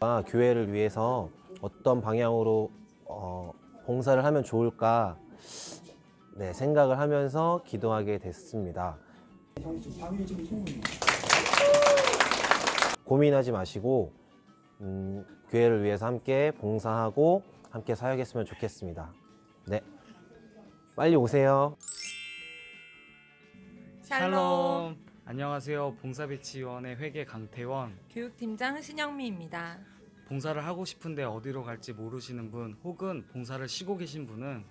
아, 교회를 위해서 어떤 방향으로 어, 봉사를 하면 좋을까 네, 생각을 하면서 기도하게 됐습니다. 고민하지 마시고 음, 교회를 위해서 함께 봉사하고 함께 사역했으면 좋겠습니다. 네, 빨리 오세요. 샬롬. 안녕하세요. 봉사배치위원회 회계 강태원. 교육팀장 신영미입니다. 봉사를 하고 싶은데 어디로 갈지 모르시는 분 혹은 봉사를 쉬고 계신 분은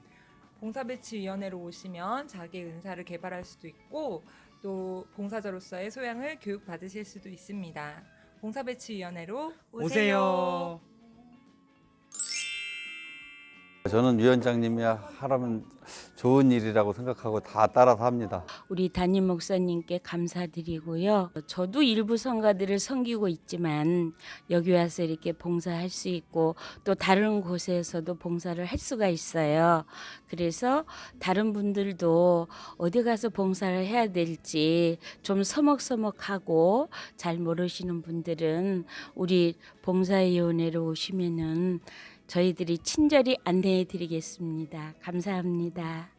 봉사배치위원회로 오시면 자기 은사를 개발할 수도 있고 또 봉사자로서의 소양을 교육받으실 수도 있습니다. 봉사배치위원회로 오세요. 오세요. 저는 위원장님이 하라면 좋은 일이라고 생각하고 다 따라서 합니다. 우리 담임 목사님께 감사드리고요. 저도 일부 성가들을 섬기고 있지만 여기 와서 이렇게 봉사할 수 있고 또 다른 곳에서도 봉사를 할 수가 있어요. 그래서 다른 분들도 어디 가서 봉사를 해야 될지 좀 서먹서먹하고 잘 모르시는 분들은 우리 봉사위원회로 오시면은 저희들이 친절히 안내해 드리겠습니다. 감사합니다.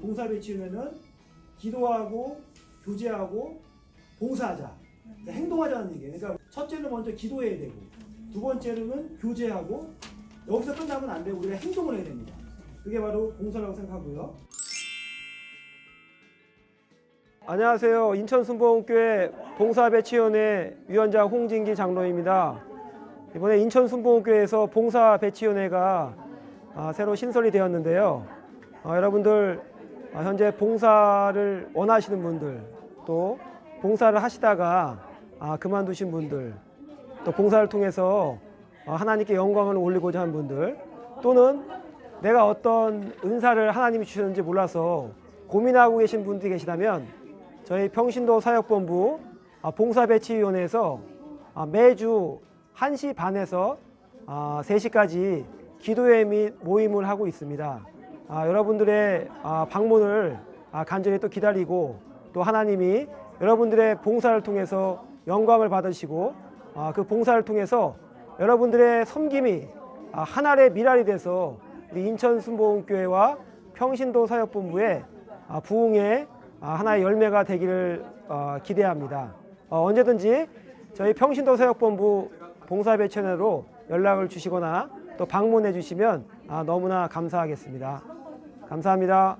봉사 배치위원회는 기도하고 교제하고 봉사하자 그러니까 행동하자는 얘기예요. 그러니까 첫째는 먼저 기도해야 되고 두 번째로는 교제하고 여기서 끝나면 안 되고 우리가 행동을 해야 됩니다. 그게 바로 봉사라고 생각하고요. 안녕하세요. 인천 순복음교회 봉사배치위원회 위원장 홍진기 장로입니다. 이번에 인천 순복음교회에서 봉사배치위원회가 아, 새로 신설이 되었는데요. 아, 여러분들 아, 현재 봉사를 원하시는 분들 또 봉사를 하시다가 아, 그만두신 분들 또 봉사를 통해서 아, 하나님께 영광을 올리고자 하는 분들 또는 내가 어떤 은사를 하나님이 주셨는지 몰라서 고민하고 계신 분들이 계시다면 저희 평신도 사역본부 아, 봉사배치위원회에서 아, 매주 1시 반에서 아, 3시까지 기도회 및 모임을 하고 있습니다. 아, 여러분들의 아, 방문을 아, 간절히 또 기다리고 또 하나님이 여러분들의 봉사를 통해서 영광을 받으시고 아, 그 봉사를 통해서 여러분들의 섬김이 아, 하나의 미랄이 돼서 인천 순복음교회와 평신도 사역본부의 아, 부흥의 아, 하나의 열매가 되기를 어, 기대합니다. 어, 언제든지 저희 평신도 사역본부 봉사배천회로 연락을 주시거나 또 방문해 주시면 아, 너무나 감사하겠습니다. 감사합니다.